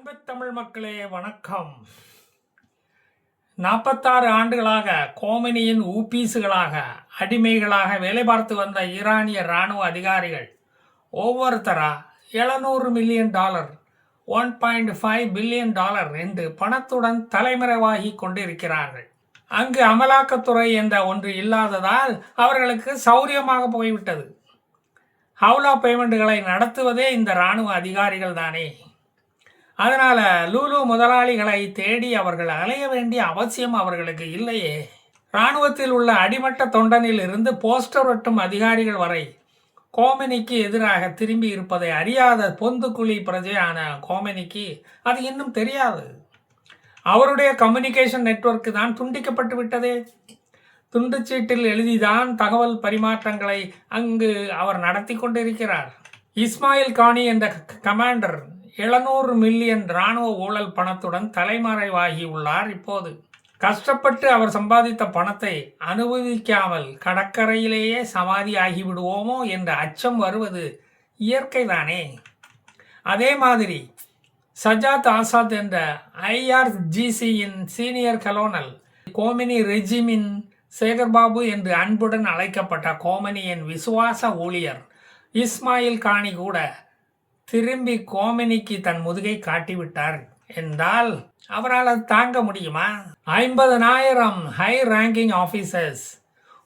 அன்பு தமிழ் மக்களே வணக்கம். நாற்பத்தாறு ஆண்டுகளாக கோமனியின் ஊபீஸுகளாக அடிமைகளாக வேலை பார்த்து வந்த ஈரானிய இராணுவ அதிகாரிகள் ஒவ்வொருத்தரா எழுநூறு million dollar one point five billion dollar என்று பணத்துடன் தலைமறைவாகி கொண்டிருக்கிறார்கள். அங்கு அமலாக்கத்துறை என்ற ஒன்று இல்லாததால் அவர்களுக்கு சௌரியமாக போய்விட்டது. ஹவுலா பேமெண்ட்டுகளை நடத்துவதே இந்த இராணுவ அதிகாரிகள் தானே? அதனால லூலு முதலாளிகளை தேடி அவர்கள் அலைய வேண்டிய அவசியம் அவர்களுக்கு இல்லையே. இராணுவத்தில் உள்ள அடிமட்ட தொண்டனில் இருந்து போஸ்டர் ஒட்டும் அதிகாரிகள் வரை கோமெனிக்கு எதிராக திரும்பி இருப்பதை அறியாத பொந்துக்குழி பிரஜையான கோமெனிக்கு அது இன்னும் தெரியாது. அவருடைய கம்யூனிகேஷன் நெட்வொர்க் தான் துண்டிக்கப்பட்டு விட்டதே. துண்டுச்சீட்டில் எழுதிதான் தகவல் பரிமாற்றங்களை அங்கு அவர் நடத்தி கொண்டிருக்கிறார். இஸ்மாயில் கானி என்ற கமாண்டர் எழுநூறு மில்லியன் இராணுவ ஊழல் பணத்துடன் தலைமறைவாகியுள்ளார் இப்போது. கஷ்டப்பட்டு அவர் சம்பாதித்த பணத்தை அனுபவிக்காமல் கடற்கரையிலேயே சமாதி ஆகிவிடுவோமோ என்ற அச்சம் வருவது இயற்கைதானே? அதே மாதிரி சஜாத் ஆசாத் என்ற ஐஆர்ஜிசியின் சீனியர் கலோனல் கோமினி ரெஜிமின் சேகர்பாபு என்று அன்புடன் அழைக்கப்பட்ட கோமனியின் விசுவாச ஊழியர் இஸ்மாயில் கானி கூட திரும்பி கோமினிக்கு தன் முதுகை காட்டிவிட்டார். என்றால் அவரால் அது தாங்க முடியுமா? ஐம்பதனாயிரம் ஹை ரேங்கிங் ஆபீசர்ஸ்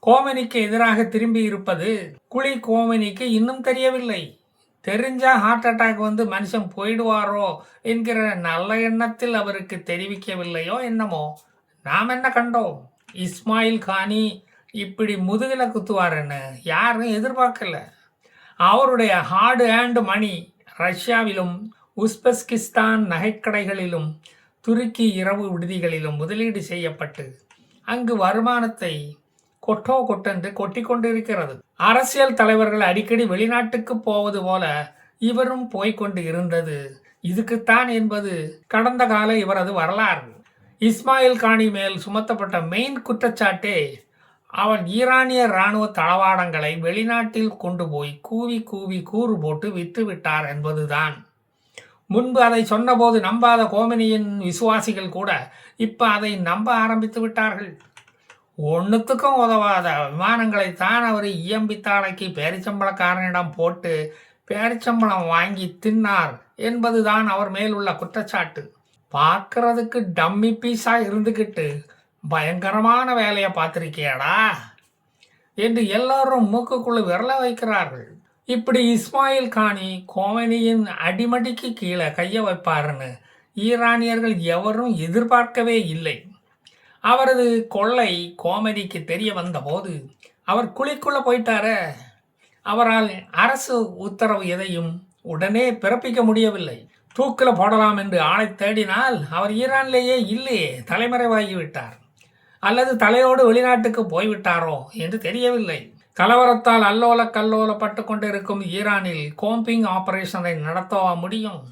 கோமினிக்கு எதிராக திரும்பி இருப்பது குழி கோமினிக்கு இன்னும் தெரியவில்லை. தெரிஞ்சா ஹார்ட் அட்டாக் வந்து மனுஷன் போயிடுவாரோ என்கிற நல்ல எண்ணத்தில் அவருக்கு தெரிவிக்கவில்லையோ என்னமோ. நாம் என்ன கண்டோம்? இஸ்மாயில் கானி இப்படி முதுகில் குத்துவாருன்னு யாரும் எதிர்பார்க்கல. அவருடைய ஹார்டு ஹேண்ட் மணி ரஷ்யாவிலும் உஸ்பெஸ்கிஸ்தான் நகைக்கடைகளிலும் துருக்கி இரவு விடுதிகளிலும் முதலீடு செய்யப்பட்டு அங்கு வருமானத்தை கொட்டோ கொட்டென்று கொட்டி கொண்டிருக்கிறது. அரசியல் தலைவர்கள் அடிக்கடி வெளிநாட்டுக்கு போவது போல இவரும் போய்க்கொண்டு இருந்தது. இதுக்குத்தான் என்பது கடந்த கால இவரது வரலாறு. இஸ்மாயில் கானி மேல் சுமத்தப்பட்ட மெயின் குற்றச்சாட்டே அவன் ஈரானிய இராணுவ தளவாடங்களை வெளிநாட்டில் கொண்டு போய் கூவி கூவி கூறு போட்டு விற்று விட்டார் என்பதுதான். முன்பு அதை சொன்னபோது நம்பாத கோமினியின் விசுவாசிகள் கூட இப்போ அதை நம்ப ஆரம்பித்து விட்டார்கள். ஒன்றுத்துக்கும் உதவாத விமானங்களை தான் அவர் இயம்பித்தாளைக்கு பேரிச்சம்பளக்காரனிடம் போட்டு பேரிச்சம்பளம் வாங்கி தின்னார் என்பதுதான் அவர் மேல் உள்ள குற்றச்சாட்டு. பார்க்கறதுக்கு டம்மி பீஸாக இருந்துக்கிட்டு பயங்கரமான வேலையை பார்த்துருக்கியாடா? என்று எல்லோரும் மூக்குக்குள்ள விரல வைக்கிறார்கள். இப்படி இஸ்மாயில் கானி கோமனியின் அடிமடிக்கு கீழே கைய வைப்பாருன்னு ஈரானியர்கள் எவரும் எதிர்பார்க்கவே இல்லை. அவரது கொள்ளை கோமதிக்கு தெரிய வந்தபோது அவர் குழிக்குள்ளே போயிட்டாரே. அவரால் அரசு உத்தரவு எதையும் உடனே பிறப்பிக்க முடியவில்லை. தூக்கில் போடலாம் என்று ஆளை தேடினால் அவர் ஈரானிலேயே இல்லையே தலைமறைவாகி விட்டார். அல்லது தலையோடு வெளிநாட்டுக்கு போய்விட்டாரோ என்று தெரியவில்லை. கலவரத்தால் அல்லோல கல்லோலப்பட்டு கொண்டிருக்கும் ஈரானில் கோம்பிங் ஆபரேஷனை நடத்தவா முடியும்?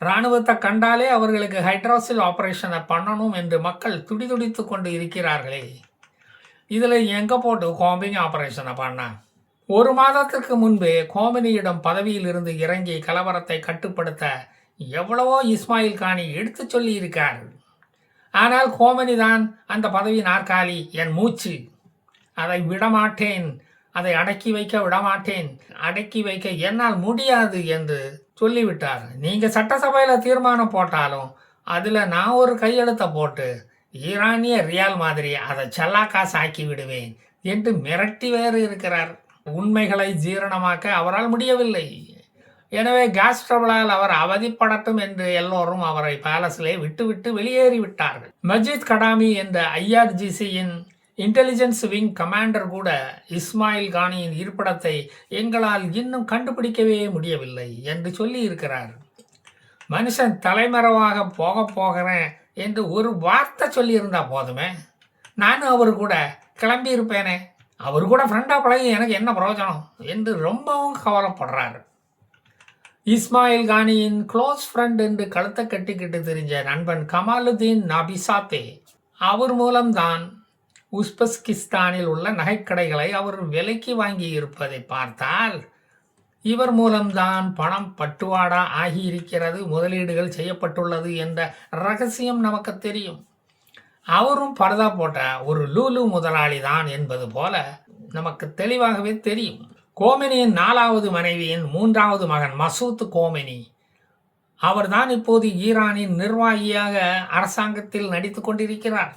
இராணுவத்தை கண்டாலே அவர்களுக்கு ஹைட்ராசில் ஆபரேஷனை பண்ணணும் என்று மக்கள் துடிதுடித்து கொண்டு இருக்கிறார்களே. இதில் எங்கே போட்டு கோம்பிங் ஆபரேஷனை பண்ண? ஒரு மாதத்திற்கு முன்பே கோமினியிடம் பதவியில் இருந்து இறங்கி கலவரத்தை கட்டுப்படுத்த எவ்வளவோ இஸ்மாயில் கானி எடுத்து சொல்லியிருக்கார். ஆனால் கோமதிதான் அந்த பதவி நாற்காலி. என் மூச்சு. அதை விடமாட்டேன். அதை அடக்கி வைக்க விடமாட்டேன். அடக்கி வைக்க என்னால் முடியாது என்று சொல்லிவிட்டார். நீங்கள் சட்டசபையில் தீர்மானம் போட்டாலும் அதில் நான் ஒரு கையெழுத்தை போட்டு ஈரானிய ரியால் மாதிரி அதை செல்லாக்காசு ஆக்கி விடுவேன் என்று மிரட்டி வேறு இருக்கிறார். உண்மைகளை ஜீரணமாக்க அவரால் முடியவில்லை. எனவே கேஸ் ட்ரபிளால் அவர் அவதிப்படட்டும் என்று எல்லோரும் அவரை பேலஸிலே விட்டுவிட்டு வெளியேறி விட்டார்கள். மஜித் கடாமி என்ற ஐஆர்ஜிசியின் இன்டெலிஜென்ஸ் விங் கமாண்டர் கூட இஸ்மாயில் கானியின் இருப்பிடத்தை எங்களால் இன்னும் கண்டுபிடிக்கவே முடியவில்லை என்று சொல்லி இருக்கிறார். மனுஷன் தலைமறைவாக போக போகிறேன் என்று ஒரு வார்த்தை சொல்லியிருந்தா போதுமே? நானும் அவர் கூட கிளம்பி இருப்பேனே அவர் கூட ஃப்ரெண்டாக பழகி எனக்கு என்ன பிரயோஜனம்? என்று ரொம்பவும் கவலைப்படுறாரு. இஸ்மாயில் கானியின் க்ளோஸ் ஃப்ரெண்ட் என்று கழுத்தை கட்டிக்கிட்டு தெரிஞ்ச நண்பன் கமாலுதீன் நபிசாத்தே அவர் மூலம்தான் உஸ்பெஸ்கிஸ்தானில் உள்ள நகைக்கடைகளை அவர் விலைக்கு வாங்கி இருப்பதை பார்த்தால் இவர் மூலம்தான் பணம் பட்டுவாடா ஆகியிருக்கிறது முதலீடுகள் செய்யப்பட்டுள்ளது என்ற ரகசியம் நமக்கு தெரியும். அவரும் பரதா போட்ட ஒரு லூலு முதலாளி தான் என்பது போல நமக்கு தெளிவாகவே தெரியும். கோமினியின் நாலாவது மனைவியின் மூன்றாவது மகன் மசூத் கோமினி. அவர்தான் இப்போது ஈரானின் நிர்வாகியாக அரசாங்கத்தில் நடித்து கொண்டிருக்கிறார்.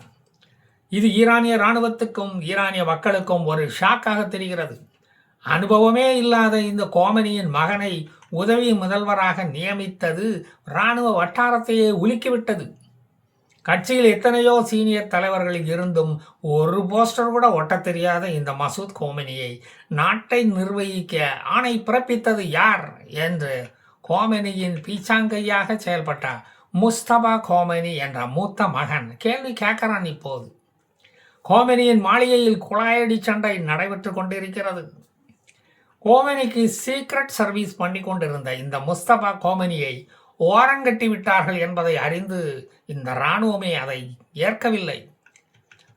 இது ஈரானிய இராணுவத்துக்கும் ஈரானிய மக்களுக்கும் ஒரு ஷாக்காக தெரிகிறது. அனுபவமே இல்லாத இந்த கோமனியின் மகனை உதவி முதல்வராக நியமித்தது இராணுவ வட்டாரத்தையே உலுக்கிவிட்டது. கட்சியில் எத்தனையோ சீனியர் தலைவர்கள் இருந்தும் ஒரு போஸ்டர் கூட ஒட்ட தெரியாத இந்த மசூத் கோமெனியை நாட்டை நிர்வகிக்க ஆணை பிறப்பித்தது யார் என்று கோமெனியின் பீச்சாங்கையாக செயல்பட்ட முஸ்தபா கோமினி என்ற மூத்த மகன் கேள்வி கேட்கிறான் இப்போது. கோமெனியின் மாளிகையில் குழாயடி சண்டை நடைபெற்று கொண்டிருக்கிறது. கோமெனிக்கு சீக்ரெட் சர்வீஸ் பண்ணி கொண்டிருந்த இந்த முஸ்தபா கோமினியை ஓரங்கட்டி விட்டார்கள் என்பதை அறிந்து இந்த இராணுவமே அதை ஏற்கவில்லை.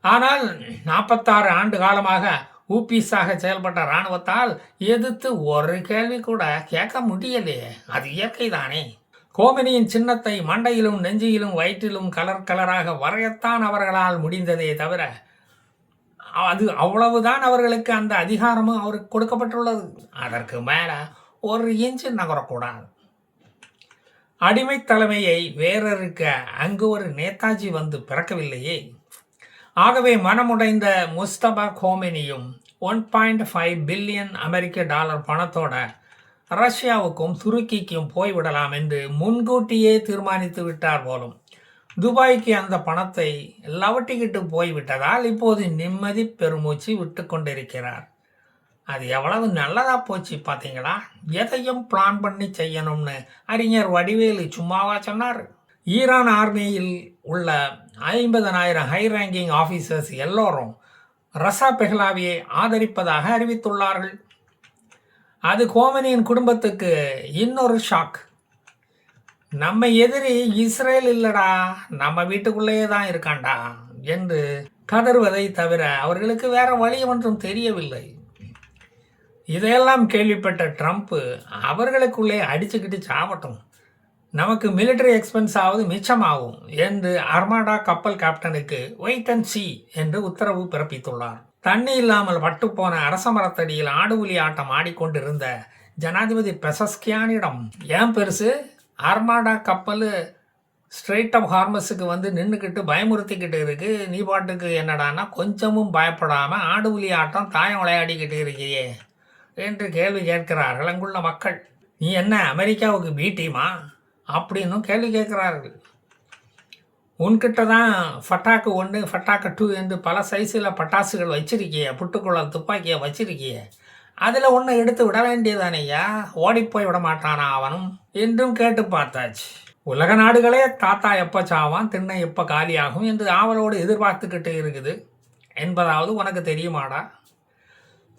ஆனால் நாற்பத்தாறு ஆண்டு காலமாக ஊபிஸாக செயல்பட்ட இராணுவத்தால் எதிர்த்து ஒரு கேள்வி கூட கேட்க முடியலையே அது இயற்கை தானே கோமினியின் சின்னத்தை மண்டையிலும் நெஞ்சியிலும் வயிற்றிலும் கலர் கலராக வரையத்தான் அவர்களால் முடிந்ததே தவிர அது அவ்வளவுதான் அவர்களுக்கு அந்த அதிகாரமும் அவருக்கு கொடுக்கப்பட்டுள்ளது. அதற்கு மேலே ஒரு இன்ச்சு நகரக்கூடாது. அடிமை தலைமையை வேறறுக்க அங்கு ஒரு நேதாஜி வந்து பிறக்கவில்லையே. ஆகவே மனமுடைந்த Mustafa கோமெனியும் one point five billion American dollar பணத்தோட ரஷ்யாவுக்கும் துருக்கிக்கும் போய்விடலாம் என்று முன்கூட்டியே தீர்மானித்து விட்டார் போலும். துபாய்க்கு அந்த பணத்தை லவட்டிக்கிட்டு போய்விட்டதால் இப்போது நிம்மதி பெருமூச்சு விட்டு கொண்டிருக்கிறார். அது எவ்வளவு நல்லதா போச்சு பார்த்தீங்களா எதையும் பிளான் பண்ணி செய்யணும்னு அறிஞர் வடிவேலு சும்மாவா சொன்னார். ஈரான் ஆர்மியில் உள்ள ஐம்பதனாயிரம் ஹை ரேங்கிங் ஆஃபீஸர்ஸ் எல்லோரும் ரசா பெஹ்லாவியை ஆதரிப்பதாக அறிவித்துள்ளார்கள். அது கோமனியின் குடும்பத்துக்கு இன்னொரு ஷாக் நம்ம எதிரி இஸ்ரேல் இல்லடா நம்ம வீட்டுக்குள்ளேயே தான் இருக்கான்டா என்று கதறுவதை தவிர அவர்களுக்கு வேற வழி ஒன்றும் தெரியவில்லை. இதையெல்லாம் கேள்விப்பட்ட ட்ரம்ப்பு அவர்களுக்குள்ளே அடிச்சுக்கிட்டு சாவட்டும். நமக்கு மிலிட்டரி எக்ஸ்பென்ஸ் ஆவது மிச்சமாகும் என்று அர்மாடா கப்பல் கேப்டனுக்கு வெயிட் அண்ட் சி என்று உத்தரவு பிறப்பித்துள்ளார். தண்ணி இல்லாமல் பட்டுப்போன அரச மரத்தடியில் ஆடுபுலி ஆட்டம் ஆடிக்கொண்டிருந்த ஜனாதிபதி பெசஸ்கியானிடம் ஏன் பெருசு? அர்மாடா கப்பல் ஸ்ட்ரெயிட் ஆஃப் ஹார்மஸுக்கு வந்து நின்றுக்கிட்டு பயமுறுத்திக்கிட்டு இருக்கு. நீ பாட்டுக்கு என்னடான்னா கொஞ்சமும் பயப்படாமல் ஆடுபுலி ஆட்டம் தாயம் விளையாடிக்கிட்டு இருக்கியே என்று கேள்வி கேட்கிறார்கள். அங்குள்ள மக்கள் நீ என்ன அமெரிக்காவுக்கு பி டீமா அப்படின்னும் கேள்வி கேட்கிறார்கள். உன்கிட்ட தான் ஃபட்டாக்கு ஒன்று ஃபட்டாக்கு டூ என்று பல சைஸில் பட்டாசுகள் வச்சிருக்கிய புட்டுக்குழல் துப்பாக்கியை வச்சிருக்கிய. அதில் ஒன்று எடுத்து விட வேண்டியதானையா? ஓடிப்போய் விட மாட்டானா அவனும்? என்றும் கேட்டு பார்த்தாச்சு. உலக நாடுகளே தாத்தா எப்போ சாவான் திண்ணை எப்போ காலியாகும்? என்று ஆவலோடு எதிர்பார்த்துக்கிட்டு இருக்குது. என்பதாவது உனக்கு தெரியுமாடா?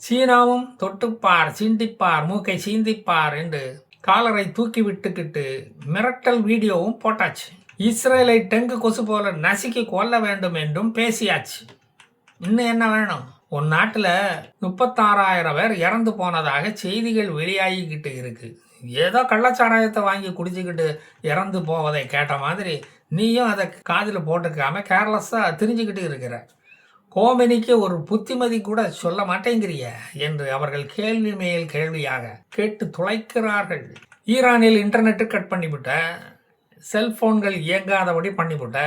சீனாவும் தொட்டுப்பார் சீண்டிப்பார் மூக்கை சீந்திப்பார் என்று காலரை தூக்கி விட்டுக்கிட்டு மிரட்டல் வீடியோவும் போட்டாச்சு. இஸ்ரேலை டெங்கு கொசு போல நசுக்கி கொல்ல வேண்டும் என்றும் பேசியாச்சு. இன்னும் என்ன வேணும்? உன் நாட்டில் முப்பத்தாறாயிரம் பேர் இறந்து போனதாக செய்திகள் வெளியாகிக்கிட்டு இருக்கு. ஏதோ கள்ளச்சாராயத்தை வாங்கி குடிச்சுக்கிட்டு இறந்து போவதை கேட்ட மாதிரி நீயும் அதை காதில் போட்டுக்காம கேர்லெஸ்ஸாக தெரிஞ்சுக்கிட்டு இருக்கிற. கோமினிக்கு ஒரு புத்திமதி கூட சொல்ல மாட்டேங்கிறிய என்று அவர்கள் கேள்வி மேல் கேள்வியாக கேட்டு துளைக்கிறார்கள். ஈரானில் இன்டர்நெட்டு கட் பண்ணிவிட்ட செல்போன்கள் இயங்காதபடி பண்ணிவிட்ட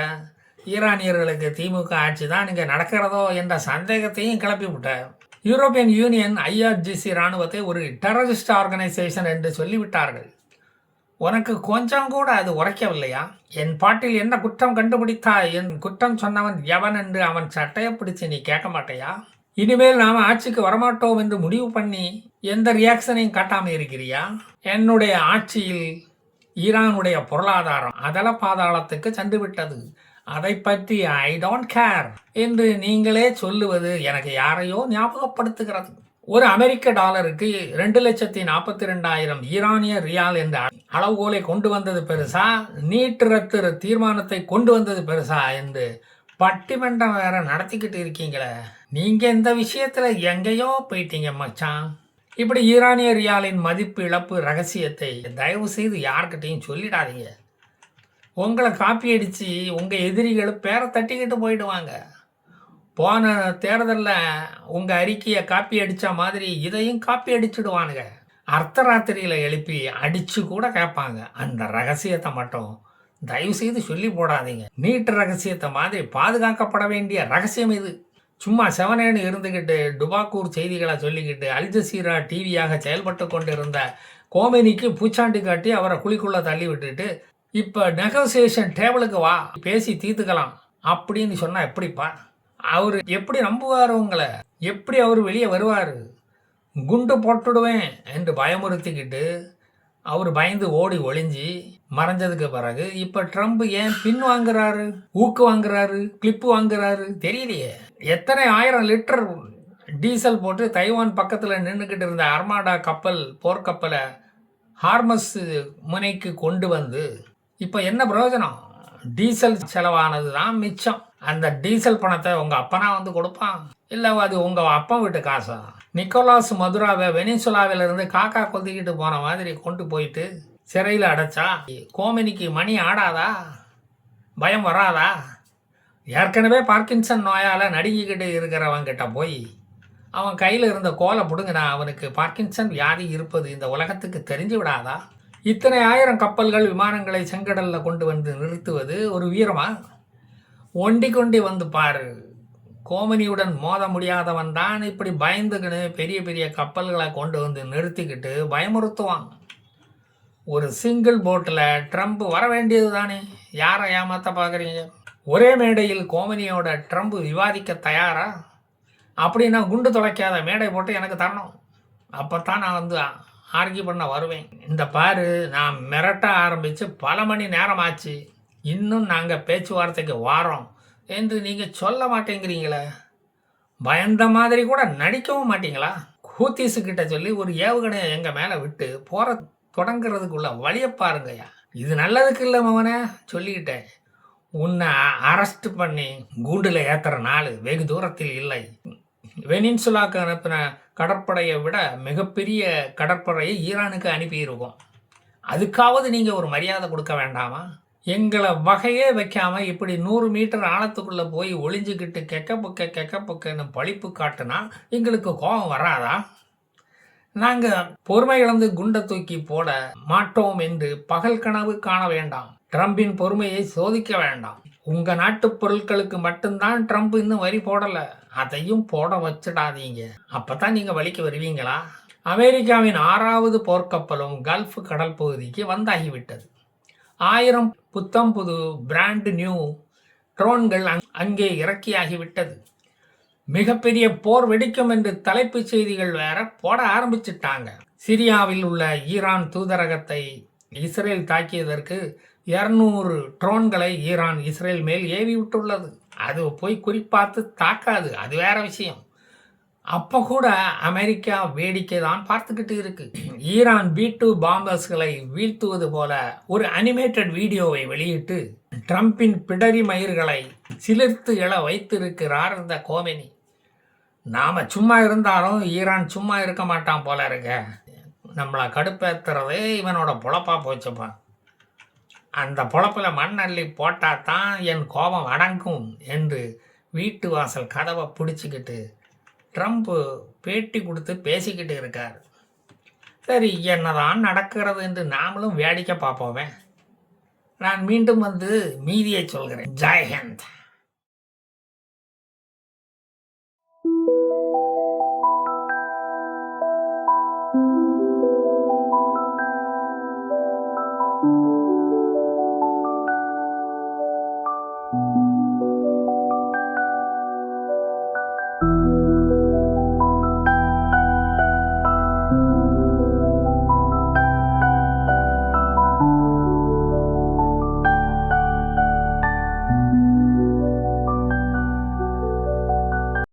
ஈரானியர்களுக்கு திமுக ஆட்சி தான் இங்கே நடக்கிறதோ என்ற சந்தேகத்தையும் கிளப்பி யூரோப்பியன் யூனியன் ஐஆர்ஜிசி இராணுவத்தை ஒரு டெரரிஸ்ட் ஆர்கனைசேஷன் என்று சொல்லிவிட்டார்கள். உனக்கு கொஞ்சம் கூட அது உரைக்கவில்லையா? என் பாட்டில் என்ன குற்றம் கண்டுபிடித்தாய்? என் குற்றம் சொன்னவன் எவன் என்று அவன் சட்டையை பிடிச்சு நீ கேட்க மாட்டையா? இனிமேல் நாம் ஆட்சிக்கு வரமாட்டோம் என்று முடிவு பண்ணி எந்த ரியாக்ஷனையும் காட்டாமல் இருக்கிறியா? என்னுடைய ஆட்சியில் ஈரானுடைய பொருளாதாரம் அதல பாதாளத்துக்கு சென்று விட்டது. அதை பற்றி ஐ டோன்ட் கேர் என்று நீங்களே சொல்லுவது எனக்கு யாரையோ ஞாபகப்படுத்துகிறது. ஒரு அமெரிக்க டாலருக்கு ரெண்டு லட்சத்தி நாற்பத்தி ரெண்டாயிரம் ஈரானிய ரியால் என்ற அளவுகோலை கொண்டு வந்தது பெருசா? நீட்டு ரத்து தீர்மானத்தை கொண்டு வந்தது பெருசா என்று பட்டிமன்றம் வேற நடத்திக்கிட்டு இருக்கீங்களே. நீங்க இந்த விஷயத்துல எங்கேயோ போயிட்டீங்க மச்சான். இப்படி ஈரானிய ரியாலின் மதிப்பு இழப்பு ரகசியத்தை தயவு செய்து யார்கிட்டையும் சொல்லிடாதீங்க. உங்களை காப்பி அடித்து உங்கள் எதிரிகள் பேரை தட்டிக்கிட்டு போயிடுவாங்க. போன தேர்தலில் உங்கள் அறிக்கையை காப்பி அடித்த மாதிரி இதையும் காப்பி அடிச்சிடுவானுங்க. அர்த்தராத்திரியில் எழுப்பி அடித்து கூட கேட்பாங்க அந்த ரகசியத்தை மட்டும் தயவு செய்து சொல்லி போடாதீங்க. நீட்டு ரகசியத்தை மாதிரி பாதுகாக்கப்பட வேண்டிய ரகசியம் இது. சும்மா செவனேன்னு இருந்துக்கிட்டு டுபாக்கூர் செய்திகளை சொல்லிக்கிட்டு அல் ஜசீரா டிவியாக செயல்பட்டு கொண்டிருந்த கோமினிக்கு பூச்சாண்டி காட்டி அவரை குழிக்குள்ளே தள்ளி விட்டுட்டு இப்போ நெகோசியேஷன் டேபிளுக்கு வா பேசி தீர்த்துக்கலாம் அப்படின்னு சொன்னால் எப்படிப்பா? அவர் எப்படி நம்புவார் உங்களை? எப்படி அவர் வெளியே வருவார்? குண்டு போட்டுடுவேன் என்று பயமுறுத்திக்கிட்டு அவர் பயந்து ஓடி ஒளிஞ்சி மறைஞ்சதுக்கு பிறகு இப்போ ட்ரம்ப் ஏன் பின் வாங்குறாரு? ஊக்கு வாங்குறாரு? கிளிப்பு வாங்குறாரு? தெரியலையே. எத்தனை ஆயிரம் லிட்டர் டீசல் போட்டு தைவான் பக்கத்தில் நின்றுக்கிட்டு இருந்த அர்மாடா கப்பல் போர்க்கப்பலை ஹார்மஸ் முனைக்கு கொண்டு வந்து இப்போ என்ன பிரயோஜனம்? டீசல் செலவானது தான் மிச்சம். அந்த டீசல் பணத்தை உங்கள் அப்பனா வந்து கொடுப்பான். இல்லை அது உங்கள் அப்பா வீட்டு காசா? நிக்கோலாஸ் மதுராவை வெனிசுலாவிலிருந்து காக்கா கொத்திக்கிட்டு போன மாதிரி கொண்டு போயிட்டு சிறையில் அடைச்சா. கோமினிக்கு மணி ஆடாதா? பயம் வராதா? ஏற்கனவே பார்க்கின்சன் நோயால் நடுங்கிக்கிட்டு இருக்கிறவங்கிட்ட போய் அவன் கையில் இருந்த கோலை பிடுங்கினா அவனுக்கு பார்க்கின்சன் வியாதி இருப்பது இந்த உலகத்துக்கு தெரிஞ்சு விடாதா? இத்தனை ஆயிரம் கப்பல்கள் விமானங்களை செங்கடலில் கொண்டு வந்து நிறுத்துவது ஒரு வீரமா? ஒண்டி கொண்டி வந்து பாரு. கோமனியுடன் மோத முடியாதவன் தான் இப்படி பயந்துக்கின்னு பெரிய பெரிய கப்பல்களை கொண்டு வந்து நிறுத்திக்கிட்டு பயமுறுத்துவான். ஒரு சிங்கிள் போட்டில் ட்ரம்ப் வர வேண்டியது தானே? யாரை ஏமாற்ற பார்க்குறீங்க? ஒரே மேடையில் கோமனியோட ட்ரம்ப் விவாதிக்க தயாரா? அப்படின்னா குண்டு துளைக்காத மேடை போட்டு எனக்கு தரணும். அப்போ தான் நான் வந்து ஆர்கியூ பண்ண வருவேன். இந்த பாரு நான் மிரட்ட ஆரம்பித்து பல மணி நேரம் ஆச்சு இன்னும் நாங்கள் பேச்சுவார்த்தைக்கு வாரோம். என்று நீங்கள் சொல்ல மாட்டேங்கிறீங்களே? பயந்த மாதிரி கூட நடிக்கவும் மாட்டீங்களா? ஹூத்தீஸு கிட்ட சொல்லி ஒரு ஏவுகணையை எங்கள் மேலே விட்டு போகிற தொடங்குறதுக்குள்ள வழியை பாருங்கய்யா. இது நல்லதுக்கு இல்லை மவனே சொல்லிக்கிட்டேன். உன்னை அரெஸ்ட் பண்ணி கூண்டில் ஏற்றுற நாள் வெகு தூரத்தில் இல்லை. வெனின்சுலாக்கு அனுப்பின கடற்படையை விட மிகப்பெரிய கடற்படையை ஈரானுக்கு அனுப்பியிருக்கோம். அதுக்காவது நீங்கள் ஒரு மரியாதை கொடுக்க வேண்டாமா? எங்களை வகையே வைக்காம இப்படி நூறு மீட்டர் ஆழத்துக்குள்ளே போய் ஒளிஞ்சுக்கிட்டு கெக்க புக்க கெக்க புக்கன்னு பழிப்பு காட்டுனா எங்களுக்கு கோபம் வராதா? நாங்கள் பொறுமை இழந்து குண்டை தூக்கி போட மாட்டோம் என்று பகல் கனவு காண வேண்டாம். ட்ரம்பின் பொறுமையை சோதிக்க வேண்டாம். உங்க நாட்டு பொருட்களுக்கு மட்டும்தான் ட்ரம்ப் இன்னும் வரி போடலை. அதையும் போட வச்சிடாதீங்க. அப்பதான் நீங்க வழிக்கு வருவீங்களா? அமெரிக்காவின் ஆறாவது போர்க்கப்பலும் கல்ஃப் கடல் பகுதிக்கு வந்தாகிவிட்டது. ஆயிரம் புத்தம் புது பிராண்ட் நியூ ட்ரோன்கள் அங்- அங்கே இறக்கியாகிவிட்டது. மிகப்பெரிய போர் வெடிக்கும் என்று தலைப்புச் செய்திகள் வேற போட ஆரம்பிச்சிட்டாங்க. சிரியாவில் உள்ள ஈரான் தூதரகத்தை இஸ்ரேல் தாக்கியதற்கு இருநூறு ட்ரோன்களை ஈரான் இஸ்ரேல் மேல் ஏவி விட்டுள்ளது அது போய் குறிப்பாத்து தாக்காது அது வேற விஷயம். அப்போ கூட அமெரிக்கா வேடிக்கை தான் பார்த்துக்கிட்டு இருக்கு. ஈரான் பி டூ பாம்பர்ஸ்களை வீழ்த்துவது போல ஒரு அனிமேட்டட் வீடியோவை வெளியிட்டு ட்ரம்பின் பிடரி மயிர்களை சிலிர்த்து எழ வைத்திருக்கிறார் இந்த கோமெனி. நாம் சும்மா இருந்தாலும் ஈரான் சும்மா இருக்க மாட்டான் போல இருக்க. நம்மளை கடுப்பேற்றுறதே இவனோட பொழப்பாக போச்சுப்பான் அந்த பொழப்பில் மண் அள்ளி போட்டால் தான் என் கோபம் அடங்கும் என்று வீட்டு வாசல் கதவை பிடிச்சிக்கிட்டு ட்ரம்ப் பேட்டி கொடுத்து பேசிக்கிட்டு இருக்கார். சரி என்னதான் நடக்கிறது என்று நாமளும் வேடிக்கை பார்ப்போமே. நான் மீண்டும் வந்து மீதியை சொல்கிறேன். ஜெய்ஹந்த்